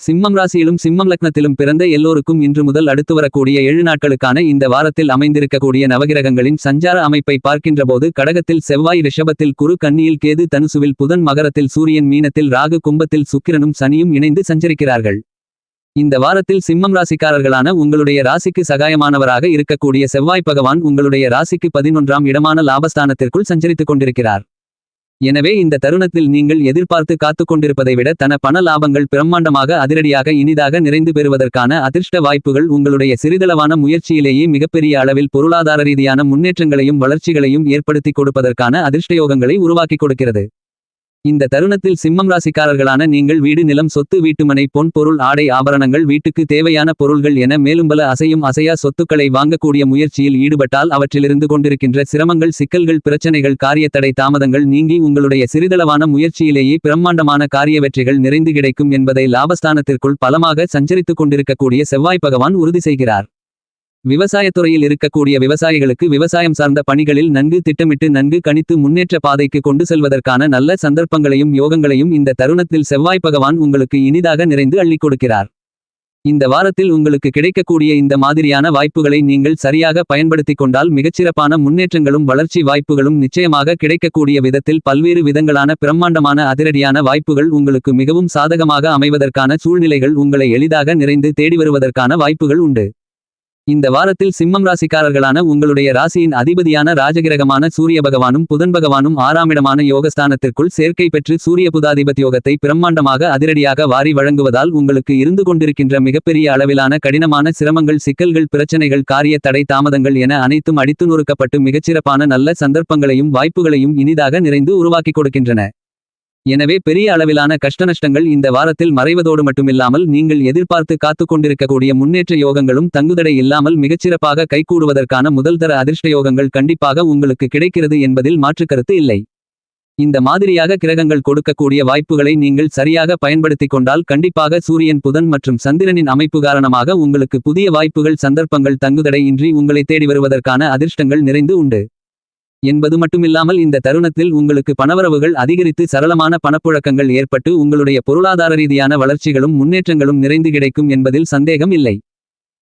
சிம்மம் ராசியிலும் சிம்மம் லக்னத்திலும் பிறந்த எல்லோருக்கும் இன்று முதல் அடுத்து வரக்கூடிய ஏழு நாட்களுக்கான இந்த வாரத்தில் அமைந்திருக்கக்கூடிய நவகிரகங்களின் சஞ்சார அமைப்பை பார்க்கின்றபோது கடகத்தில் செவ்வாய் ரிஷபத்தில் குரு கன்னியில் கேது தனுசுவில் புதன் மகரத்தில் சூரியன் மீனத்தில் ராகு கும்பத்தில் சுக்கிரனும் சனியும் இணைந்து சஞ்சரிக்கிறார்கள். இந்த வாரத்தில் சிம்மம் ராசிக்காரர்களான உங்களுடைய ராசிக்கு சகாயமானவராக இருக்கக்கூடிய செவ்வாய் பகவான் உங்களுடைய ராசிக்கு பதினொன்றாம் இடமான லாபஸ்தானத்திற்குள் சஞ்சரித்துக் கொண்டிருக்கிறார். எனவே இந்த தருணத்தில் நீங்கள் எதிர்பார்த்து காத்துக் கொண்டிருப்பதை விட தன பண லாபங்கள் பிரம்மாண்டமாக அதிரடியாக இனிதாக நிறைந்து பெறுவதற்கான அதிர்ஷ்ட வாய்ப்புகள் உங்களுடைய சிறிதளவான முயற்சியிலேயே மிகப்பெரிய அளவில் பொருளாதார ரீதியான முன்னேற்றங்களையும் வளர்ச்சிகளையும் ஏற்படுத்திக் கொடுப்பதற்கான அதிர்ஷ்டயோகங்களை உருவாக்கிக் கொடுக்கிறது. இந்த தருணத்தில் சிம்மம் ராசிக்காரர்களான நீங்கள் வீடு நிலம் சொத்து வீட்டுமனை பொன் பொருள் ஆடை ஆபரணங்கள் வீட்டுக்கு தேவையான பொருள்கள் என மேலும் பல அசையும் அசையா சொத்துக்களை வாங்கக்கூடிய முயற்சியில் ஈடுபட்டால் அவற்றிலிருந்து கொண்டிருக்கின்ற சிரமங்கள் சிக்கல்கள் பிரச்சனைகள் காரியத்தடை தாமதங்கள் நீங்கி உங்களுடைய சிறிதளவான முயற்சியிலேயே பிரம்மாண்டமான காரிய வெற்றிகள் நிறைந்து கிடைக்கும் என்பதை லாபஸ்தானத்திற்குள் பலமாக சஞ்சரித்துக் கொண்டிருக்கக்கூடிய செவ்வாய் பகவான் உறுதி செய்கிறார். விவசாயத்துறையில் இருக்கக்கூடிய விவசாயிகளுக்கு விவசாயம் சார்ந்த பணிகளில் நன்கு திட்டமிட்டு நன்கு கணித்து முன்னேற்ற பாதைக்கு கொண்டு செல்வதற்கான நல்ல சந்தர்ப்பங்களையும் யோகங்களையும் இந்த தருணத்தில் செவ்வாய் பகவான் உங்களுக்கு இனிதாக நிறைந்து அள்ளிக் கொடுக்கிறார். இந்த வாரத்தில் உங்களுக்கு கிடைக்கக்கூடிய இந்த மாதிரியான வாய்ப்புகளை நீங்கள் சரியாக பயன்படுத்திக் கொண்டால் மிகச்சிறப்பான முன்னேற்றங்களும் வளர்ச்சி வாய்ப்புகளும் நிச்சயமாக கிடைக்கக்கூடிய விதத்தில் பல்வேறு விதங்களான பிரம்மாண்டமான அதிரடியான வாய்ப்புகள் உங்களுக்கு மிகவும் சாதகமாக அமைவதற்கான சூழ்நிலைகள் உங்களை எளிதாக நிறைந்து தேடி வருவதற்கான வாய்ப்புகள் உண்டு. இந்த வாரத்தில் சிம்மம் ராசிக்காரர்களான உங்களுடைய ராசியின் அதிபதியான ராஜகிரகமான சூரிய பகவானும் புதன் பகவானும் ஆறாமிடமான யோகஸ்தானத்திற்குள் சேர்க்கை பெற்று சூரிய புதாதிபத் யோகத்தை பிரம்மாண்டமாக அதிரடியாக வாரி வழங்குவதால் உங்களுக்கு இருந்து கொண்டிருக்கின்ற மிகப்பெரிய அளவிலான கடினமான சிரமங்கள் சிக்கல்கள் பிரச்சனைகள் காரிய தடை தாமதங்கள் என அனைத்தும் அடித்து நொறுக்கப்பட்டு மிகச்சிறப்பான நல்ல சந்தர்ப்பங்களையும் வாய்ப்புகளையும் இனிதாக நிறைந்து உருவாக்கிக் கொடுக்கின்றன. எனவே பெரிய அளவிலான கஷ்டநஷ்டங்கள் இந்த வாரத்தில் மறைவதோடு மட்டுமில்லாமல் நீங்கள் எதிர்பார்த்து காத்துக் கொண்டிருக்கக்கூடிய முன்னேற்ற யோகங்களும் தங்குதடை இல்லாமல் மிகச்சிறப்பாக கைகூடுவதற்கான முதல்தர அதிர்ஷ்ட யோகங்கள் கண்டிப்பாக உங்களுக்கு கிடைக்கிறது என்பதில் மாற்றுக்கருத்து இல்லை. இந்த மாதிரியாக கிரகங்கள் கொடுக்கக்கூடிய வாய்ப்புகளை நீங்கள் சரியாக பயன்படுத்திக் கொண்டால் கண்டிப்பாக சூரியன் புதன் மற்றும் சந்திரனின் அமைப்பு காரணமாக உங்களுக்கு புதிய வாய்ப்புகள் சந்தர்ப்பங்கள் தங்குதடை இன்றி உங்களை தேடி வருவதற்கான அதிர்ஷ்டங்கள் நிறைந்து உண்டு. என்பது மட்டுமில்லாமல் இந்த தருணத்தில் உங்களுக்கு பணவரவுகள் அதிகரித்து சரளமான பணப்புழக்கங்கள் ஏற்பட்டு உங்களுடைய பொருளாதார ரீதியான வளர்ச்சிகளும் முன்னேற்றங்களும் நிறைந்து கிடைக்கும் என்பதில் சந்தேகம் இல்லை.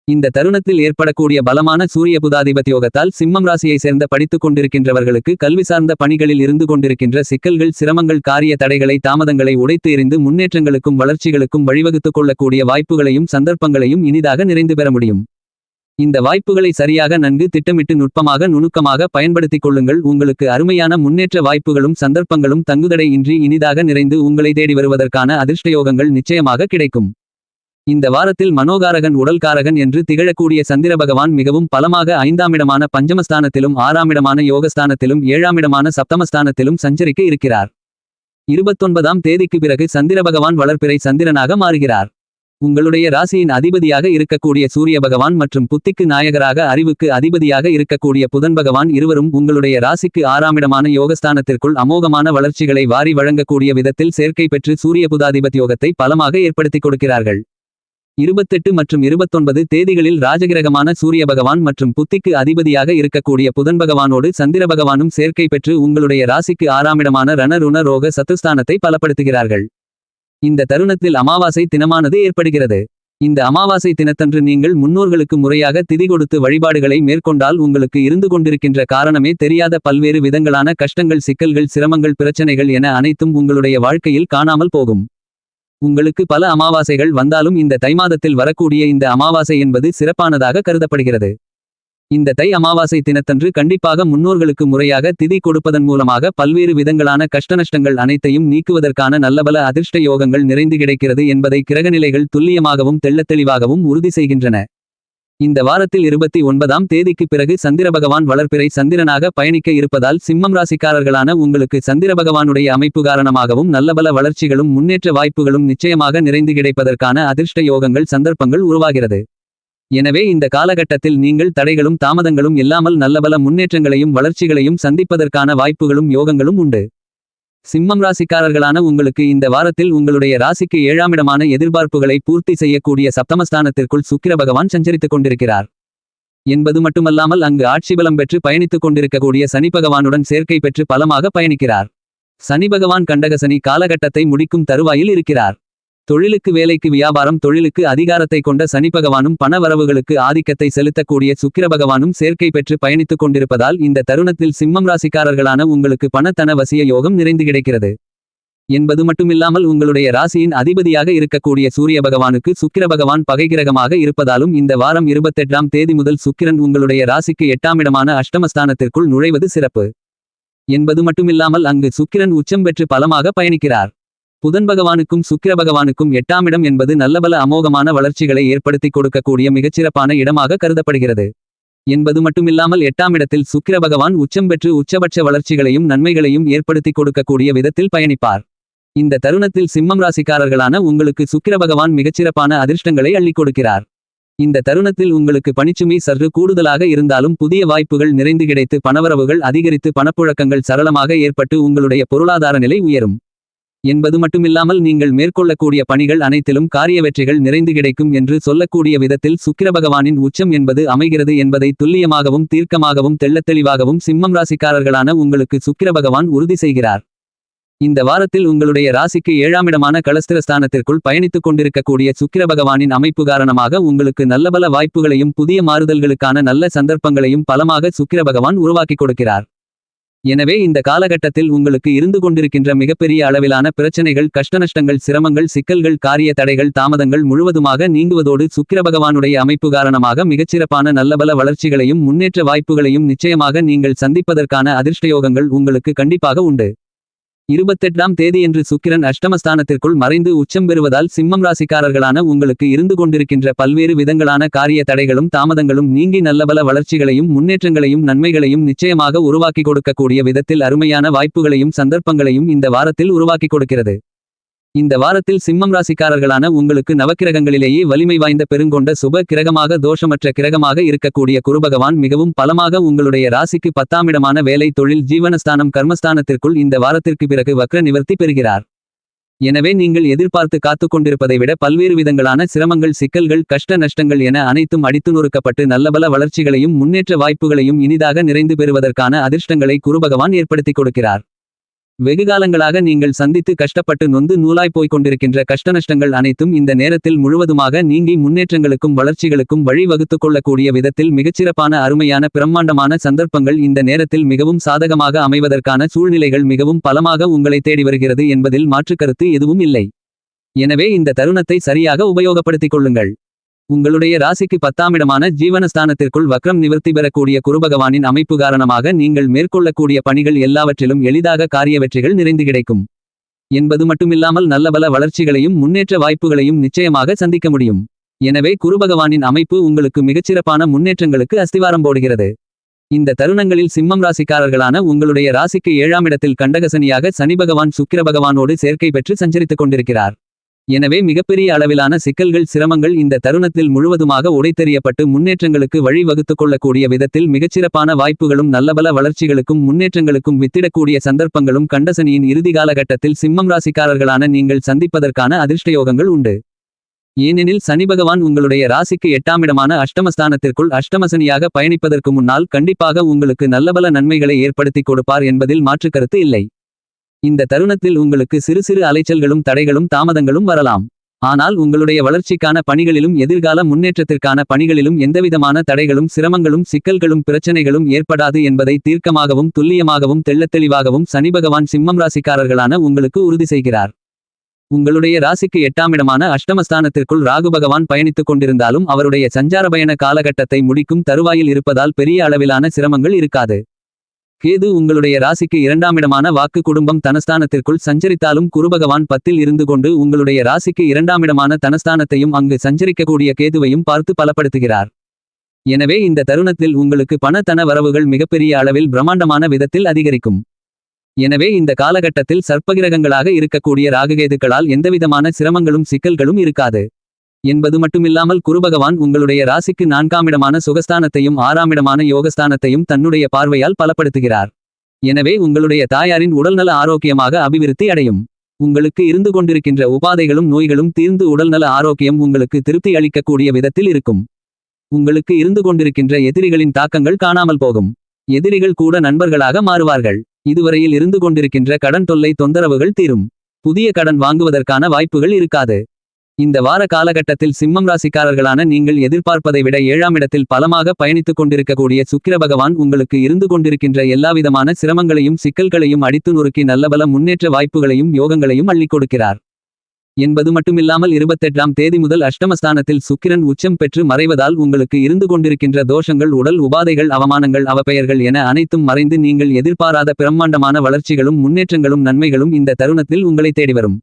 இந்த தருணத்தில் ஏற்படக்கூடிய பலமான சூரிய புதாதிபத் யோகத்தால் சிம்மம் ராசியை சேர்ந்த படித்துக் கொண்டிருக்கின்றவர்களுக்கு கல்வி சார்ந்த பணிகளில் இருந்து கொண்டிருக்கின்ற சிக்கல்கள் சிரமங்கள் காரிய தடைகளை தாமதங்களை உடைத்து எறிந்து முன்னேற்றங்களுக்கும் வளர்ச்சிகளுக்கும் வழிவகுத்துக் கொள்ளக்கூடிய வாய்ப்புகளையும் சந்தர்ப்பங்களையும் இனிதாக நிறைந்து பெற முடியும். இந்த வாய்ப்புகளை சரியாக நன்கு திட்டமிட்டு நுட்பமாக நுணுக்கமாக பயன்படுத்திக் கொள்ளுங்கள். உங்களுக்கு அருமையான முன்னேற்ற வாய்ப்புகளும் சந்தர்ப்பங்களும் தங்குதடை இன்றி இனிதாக நிறைந்து உங்களை தேடி வருவதற்கான அதிர்ஷ்டயோகங்கள் நிச்சயமாக கிடைக்கும். இந்த வாரத்தில் மனோகாரகன் உடல்காரகன் என்று திகழக்கூடிய சந்திர பகவான் மிகவும் பலமாக ஐந்தாமிடமான பஞ்சமஸ்தானத்திலும் ஆறாமிடமான யோகஸ்தானத்திலும் ஏழாமிடமான சப்தமஸ்தானத்திலும் சஞ்சரிக்க இருக்கிறார். இருபத்தொன்பதாம் தேதிக்கு பிறகு சந்திர பகவான் வளர்ப்பிறை சந்திரனாக மாறுகிறார். உங்களுடைய ராசியின் அதிபதியாக இருக்கக்கூடிய சூரிய பகவான் மற்றும் புத்திக்கு நாயகராக அறிவுக்கு அதிபதியாக இருக்கக்கூடிய புதன் பகவான் இருவரும் உங்களுடைய ராசிக்கு ஆறாமிடமான யோகஸ்தானத்திற்குள் அமோகமான வளர்ச்சிகளை வாரி வழங்கக்கூடிய விதத்தில் சேர்க்கை பெற்று சூரிய புதாதிபத் யோகத்தை பலமாக ஏற்படுத்திக் கொடுக்கிறார்கள். இருபத்தெட்டு மற்றும் இருபத்தொன்பது தேதிகளில் ராஜகிரகமான சூரிய பகவான் மற்றும் புத்திக்கு அதிபதியாக இருக்கக்கூடிய புதன் பகவானோடு சந்திர பகவானும் சேர்க்கை பெற்று உங்களுடைய ராசிக்கு ஆறாமிடமான ரண ருண ரோக சத்துஸ்தானத்தை பலப்படுத்துகிறார்கள். இந்த தருணத்தில் அமாவாசை தினமானது ஏற்படுகிறது. இந்த அமாவாசை தினத்தன்று நீங்கள் முன்னோர்களுக்கு முறையாக திதி கொடுத்து வழிபாடுகளை மேற்கொண்டால் உங்களுக்கு இருந்து கொண்டிருக்கின்ற காரணமே தெரியாத பல்வேறு விதங்களான கஷ்டங்கள் சிக்கல்கள் சிரமங்கள் பிரச்சனைகள் என அனைத்தும் உங்களுடைய வாழ்க்கையில் காணாமல் போகும். உங்களுக்கு பல அமாவாசைகள் வந்தாலும் இந்த தைமாதத்தில் வரக்கூடிய இந்த அமாவாசை என்பது சிறப்பானதாக கருதப்படுகிறது. இந்த தை அமாவாசை தினத்தன்று கண்டிப்பாக முன்னோர்களுக்கு முறையாக திதி கொடுப்பதன் மூலமாக பல்வேறு விதங்களான கஷ்டநஷ்டங்கள் அனைத்தையும் நீக்குவதற்கான நல்லபல அதிர்ஷ்ட யோகங்கள் நிறைந்து கிடைக்கிறது என்பதை கிரகநிலைகள் துல்லியமாகவும் தெள்ளத்தெளிவாகவும் உறுதி செய்கின்றன. இந்த வாரத்தில் இருபத்தி ஒன்பதாம் தேதிக்கு பிறகு சந்திர பகவான் வளர்ப்பிறை சந்திரனாக பயணிக்க இருப்பதால் சிம்மம் ராசிக்காரர்களான உங்களுக்கு சந்திர பகவானுடைய அமைப்பு காரணமாகவும் நல்லபல வளர்ச்சிகளும் முன்னேற்ற வாய்ப்புகளும் நிச்சயமாக நிறைந்து கிடைப்பதற்கான அதிர்ஷ்ட யோகங்கள் சந்தர்ப்பங்கள் உருவாகிறது. எனவே இந்த காலகட்டத்தில் நீங்கள் தடைகளும் தாமதங்களும் இல்லாமல் நல்லபல முன்னேற்றங்களையும் வளர்ச்சிகளையும் சந்திப்பதற்கான வாய்ப்புகளும் யோகங்களும் உண்டு. சிம்மம் ராசிக்காரர்களான உங்களுக்கு இந்த வாரத்தில் உங்களுடைய ராசிக்கு ஏழாமிடமான எதிர்பார்ப்புகளை பூர்த்தி செய்யக்கூடிய சப்தமஸ்தானத்திற்குள் சுக்கிர பகவான் சஞ்சரித்துக் கொண்டிருக்கிறார். என்பது மட்டுமல்லாமல் அங்கு ஆட்சி பலம் பெற்று பயணித்துக் கொண்டிருக்கக்கூடிய சனி பகவானுடன் சேர்க்கை பெற்று பலமாக பயணிக்கிறார். சனி பகவான் கண்டகசனி காலகட்டத்தை முடிக்கும் தருவாயில் இருக்கிறார். தொழிலுக்கு வேலைக்கு வியாபாரம் தொழிலுக்கு அதிகாரத்தை கொண்ட சனி பகவானும் பண வரவுகளுக்கு ஆதிக்கத்தை செலுத்தக்கூடிய சுக்கிர பகவானும் சேர்க்கை பெற்று பயணித்துக் கொண்டிருப்பதால் இந்த தருணத்தில் சிம்மம் ராசிக்காரர்களான உங்களுக்கு பணத்தன வசிய யோகம் நிறைந்து கிடைக்கிறது. என்பது மட்டுமில்லாமல் உங்களுடைய ராசியின் அதிபதியாக இருக்கக்கூடிய சூரிய பகவானுக்கு சுக்கிர பகவான் பகைகிரகமாக இருப்பதாலும் இந்த வாரம் இருபத்தெட்டாம் தேதி முதல் சுக்கிரன் உங்களுடைய ராசிக்கு எட்டாம் இடமான அஷ்டமஸ்தானத்திற்குள் நுழைவது சிறப்பு. என்பது மட்டுமில்லாமல் அங்கு சுக்கிரன் உச்சம் பெற்று பலமாக பயணிக்கிறார். புதன் பகவானுக்கும் சுக்கிர பகவானுக்கும் எட்டாம் இடம் என்பது நல்லபல அமோகமான வளர்ச்சிகளை ஏற்படுத்திக் கொடுக்கக்கூடிய மிகச்சிறப்பான இடமாக கருதப்படுகிறது. என்பது மட்டுமில்லாமல் எட்டாம் இடத்தில் சுக்கிர பகவான் உச்சம் பெற்று உச்சபட்ச வளர்ச்சிகளையும் நன்மைகளையும் ஏற்படுத்திக் கொடுக்கக்கூடிய விதத்தில் பயணிப்பார். இந்த தருணத்தில் சிம்மம் ராசிக்காரர்களான உங்களுக்கு சுக்கிர பகவான் மிகச்சிறப்பான அதிர்ஷ்டங்களை அள்ளி கொடுக்கிறார். இந்த தருணத்தில் உங்களுக்கு பணிச்சுமை சற்று கூடுதலாக இருந்தாலும் புதிய வாய்ப்புகள் நிறைந்து கிடைத்து பணவரவுகள் அதிகரித்து பணப்புழக்கங்கள் சரளமாக ஏற்பட்டு உங்களுடைய பொருளாதார நிலை உயரும். என்பது மட்டுமில்லாமல் நீங்கள் மேற்கொள்ளக்கூடிய பணிகள் அனைத்திலும் காரிய வெற்றிகள் நிறைந்து கிடைக்கும் என்று சொல்லக்கூடிய விதத்தில் சுக்கிர பகவானின் உச்சம் என்பது அமைகிறது என்பதை துல்லியமாகவும் தீர்க்கமாகவும் தெள்ளத்தெளிவாகவும் சிம்மம் ராசிக்காரர்களான உங்களுக்கு சுக்கிர பகவான் உறுதி செய்கிறார். இந்த வாரத்தில் உங்களுடைய ராசிக்கு ஏழாமிடமான கலஸ்திரஸ்தானத்திற்குள் பயணித்துக் கொண்டிருக்கக்கூடிய சுக்கிர பகவானின் அமைப்பு காரணமாக உங்களுக்கு நல்லபல வாய்ப்புகளையும் புதிய மாறுதல்களுக்கான நல்ல சந்தர்ப்பங்களையும் பலமாக சுக்கிர பகவான் உருவாக்கிக் கொடுக்கிறார். எனவே இந்த காலகட்டத்தில் உங்களுக்கு இருந்து கொண்டிருக்கின்ற மிகப்பெரிய அளவிலான பிரச்சனைகள் கஷ்டநஷ்டங்கள் சிரமங்கள் சிக்கல்கள் காரிய தடைகள் தாமதங்கள் முழுவதுமாக நீங்குவதோடு சுக்கிர பகவானுடைய அமைப்பு காரணமாக மிகச்சிறப்பான நல்லபல வளர்ச்சிகளையும் முன்னேற்ற வாய்ப்புகளையும் நிச்சயமாக நீங்கள் சந்திப்பதற்கான அதிர்ஷ்டயோகங்கள் உங்களுக்கு கண்டிப்பாக உண்டு. இருபத்தெட்டாம் தேதியன்று சுக்கிரன் அஷ்டமஸ்தானத்திற்குள் மறைந்து உச்சம் பெறுவதால் சிம்மம் ராசிக்காரர்களான உங்களுக்கு இருந்து கொண்டிருக்கின்ற பல்வேறு விதங்களான காரிய தடைகளும் தாமதங்களும் நீங்கி நல்லபல வளர்ச்சிகளையும் முன்னேற்றங்களையும் நன்மைகளையும் நிச்சயமாக உருவாக்கி கொடுக்கக்கூடிய விதத்தில் அருமையான வாய்ப்புகளையும் சந்தர்ப்பங்களையும் இந்த வாரத்தில் உருவாக்கி கொடுக்கிறது. இந்த வாரத்தில் சிம்மம் ராசிக்காரர்களான உங்களுக்கு நவக்கிரகங்களிலேயே வலிமை வாய்ந்த பெருங்கொண்ட சுப கிரகமாக தோஷமற்ற கிரகமாக இருக்கக்கூடிய குருபகவான் மிகவும் பலமாக உங்களுடைய ராசிக்கு பத்தாமிடமான வேலை தொழில் ஜீவனஸ்தானம் கர்மஸ்தானத்திற்குள் இந்த வாரத்திற்கு பிறகு வக்ர நிவர்த்தி பெறுகிறார். எனவே நீங்கள் எதிர்பார்த்து காத்துக் கொண்டிருப்பதை விட பல்வேறு விதங்களான சிரமங்கள் சிக்கல்கள் கஷ்ட நஷ்டங்கள் என அனைத்தும் அடித்து நொறுக்கப்பட்டு நல்லபல வளர்ச்சிகளையும் முன்னேற்ற வாய்ப்புகளையும் இனிதாக நிறைந்து பெறுவதற்கான அதிர்ஷ்டங்களை குருபகவான் ஏற்படுத்திக் கொடுக்கிறார். வெகுகாலங்களாக நீங்கள் சந்தித்து கஷ்டப்பட்டு நொந்து நூலாய் போய்க் கொண்டிருக்கின்ற கஷ்டநஷ்டங்கள் அனைத்தும் இந்த நேரத்தில் முழுவதுமாக நீங்கி முன்னேற்றங்களுக்கும் வளர்ச்சிகளுக்கும் வழிவகுத்துக் கொள்ளக்கூடிய விதத்தில் மிகச்சிறப்பான அருமையான பிரம்மாண்டமான சந்தர்ப்பங்கள் இந்த நேரத்தில் மிகவும் சாதகமாக அமைவதற்கான சூழ்நிலைகள் மிகவும் பலமாக உங்களை தேடி வருகிறது என்பதில் மாற்றுக்கருத்து எதுவும் இல்லை. எனவே இந்த தருணத்தை சரியாக உபயோகப்படுத்திக் கொள்ளுங்கள். உங்களுடைய ராசிக்கு பத்தாமிடமான ஜீவனஸ்தானத்திற்குள் வக்ரம் நிவர்த்தி பெறக்கூடிய குருபகவானின் அமைப்பு காரணமாக நீங்கள் மேற்கொள்ளக்கூடிய பணிகள் எல்லாவற்றிலும் எளிதாக காரிய வெற்றிகள் நிறைந்து கிடைக்கும். என்பது மட்டுமில்லாமல் நல்லபல வளர்ச்சிகளையும் முன்னேற்ற வாய்ப்புகளையும் நிச்சயமாக சந்திக்க முடியும். எனவே குருபகவானின் அமைப்பு உங்களுக்கு மிகச்சிறப்பான முன்னேற்றங்களுக்கு அஸ்திவாரம் போடுகிறது. இந்த தருணங்களில் சிம்மம் ராசிக்காரர்களான உங்களுடைய ராசிக்கு ஏழாம் இடத்தில் கண்டகசனியாக சனி பகவான் சுக்கிர பகவானோடு சேர்க்கை பெற்று சஞ்சரித்துக் கொண்டிருக்கிறார். எனவே மிகப்பெரிய அளவிலான சிக்கல்கள் சிரமங்கள் இந்த தருணத்தில் முழுவதுமாக உடைத்தெறியப்பட்டு முன்னேற்றங்களுக்கு வழி வகுத்துக் கொள்ளக்கூடிய விதத்தில் மிகச்சிறப்பான வாய்ப்புகளும் நல்லபல வளர்ச்சிகளுக்கும் முன்னேற்றங்களுக்கும் வித்திடக்கூடிய சந்தர்ப்பங்களும் கண்டசனியின் இறுதி காலகட்டத்தில் சிம்மம் ராசிக்காரர்களான நீங்கள் சந்திப்பதற்கான அதிர்ஷ்டயோகங்கள் உண்டு. ஏனெனில் சனி பகவான் உங்களுடைய ராசிக்கு எட்டாமிடமான அஷ்டமஸ்தானத்திற்குள் அஷ்டமசனியாக பயணிப்பதற்கு முன்னால் கண்டிப்பாக உங்களுக்கு நல்லபல நன்மைகளை ஏற்படுத்திக் கொடுப்பார் என்பதில் மாற்றுக்கருத்து இல்லை. இந்த தருணத்தில் உங்களுக்கு சிறு சிறு அலைச்சல்களும் தடைகளும் தாமதங்களும் வரலாம். ஆனால் உங்களுடைய வளர்ச்சிக்கான பணிகளிலும் எதிர்கால முன்னேற்றத்திற்கான பணிகளிலும் எந்தவிதமான தடைகளும் சிரமங்களும் சிக்கல்களும் பிரச்சனைகளும் ஏற்படாது என்பதை தீர்க்கமாகவும் துல்லியமாகவும் தெள்ளத்தெளிவாகவும் சனி பகவான் சிம்மம் ராசிக்காரர்களான உங்களுக்கு உறுதி செய்கிறார். உங்களுடைய ராசிக்கு எட்டாமிடமான அஷ்டமஸ்தானத்திற்குள் ராகு பகவான் பயணித்துக் கொண்டிருந்தாலும் அவருடைய சஞ்சார பயண காலகட்டத்தை முடிக்கும் தருவாயில் இருப்பதால் பெரிய அளவிலான சிரமங்கள் இருக்காது. கேது உங்களுடைய ராசிக்கு இரண்டாமிடமான வாக்கு குடும்பம் தனஸ்தானத்திற்குள் சஞ்சரித்தாலும் குருபகவான் பத்தில் இருந்து கொண்டு உங்களுடைய ராசிக்கு இரண்டாமிடமான தனஸ்தானத்தையும் அங்கு சஞ்சரிக்கக்கூடிய கேதுவையும் பார்த்து பலப்படுத்துகிறார். எனவே இந்த தருணத்தில் உங்களுக்கு பண தன வரவுகள் மிகப்பெரிய அளவில் பிரம்மாண்டமான விதத்தில் அதிகரிக்கும். எனவே இந்த காலகட்டத்தில் சர்ப்பகிரகங்களாக இருக்கக்கூடிய ராககேதுக்களால் எந்தவிதமான சிரமங்களும் சிக்கல்களும் இருக்காது. என்பது மட்டுமில்லாமல் குருபகவான் உங்களுடைய ராசிக்கு நான்காமிடமான சுகஸ்தானத்தையும் ஆறாமிடமான யோகஸ்தானத்தையும் தன்னுடைய பார்வையால் பலப்படுத்துகிறார். எனவே உங்களுடைய தாயாரின் உடல்நல ஆரோக்கியமாக அபிவிருத்தி அடையும். உங்களுக்கு இருந்து கொண்டிருக்கின்ற உபாதைகளும் நோய்களும் தீர்ந்து உடல்நல ஆரோக்கியம் உங்களுக்கு திருப்தி அளிக்கக்கூடிய விதத்தில் இருக்கும். உங்களுக்கு இருந்து கொண்டிருக்கின்ற எதிரிகளின் தாக்கங்கள் காணாமல் போகும். எதிரிகள் கூட நண்பர்களாக மாறுவார்கள். இதுவரையில் இருந்து கொண்டிருக்கின்ற கடன் தொல்லை தொந்தரவுகள் தீரும். புதிய கடன் வாங்குவதற்கான வாய்ப்புகள் இருக்காது. இந்த வார காலகட்டத்தில் சிம்மம் ராசிக்காரர்களான நீங்கள் எதிர்பார்ப்பதை விட ஏழாம் இடத்தில் பலமாக பயணித்துக் கொண்டிருக்கக்கூடிய சுக்கிர பகவான் உங்களுக்கு இருந்து கொண்டிருக்கின்ற எல்லாவிதமான சிரமங்களையும் சிக்கல்களையும் அடித்து நொறுக்கி நல்லபல முன்னேற்ற வாய்ப்புகளையும் யோகங்களையும் அள்ளிக் கொடுக்கிறார். என்பது மட்டுமில்லாமல் இருபத்தெட்டாம் தேதி முதல் அஷ்டமஸ்தானத்தில் சுக்கிரன் உச்சம் பெற்று மறைவதால் உங்களுக்கு இருந்து கொண்டிருக்கின்ற தோஷங்கள் உடல் உபாதைகள் அவமானங்கள் அவப்பெயர்கள் என அனைத்தும் மறைந்து நீங்கள் எதிர்பாராத பிரம்மாண்டமான வளர்ச்சிகளும் முன்னேற்றங்களும் நன்மைகளும் இந்த தருணத்தில் உங்களை தேடி வரும்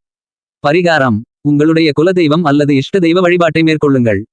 பரிகாரம். உங்களுடைய குலதெய்வம் அல்லது இஷ்ட தெய்வ வழிபாட்டை மேற்கொள்ளுங்கள்.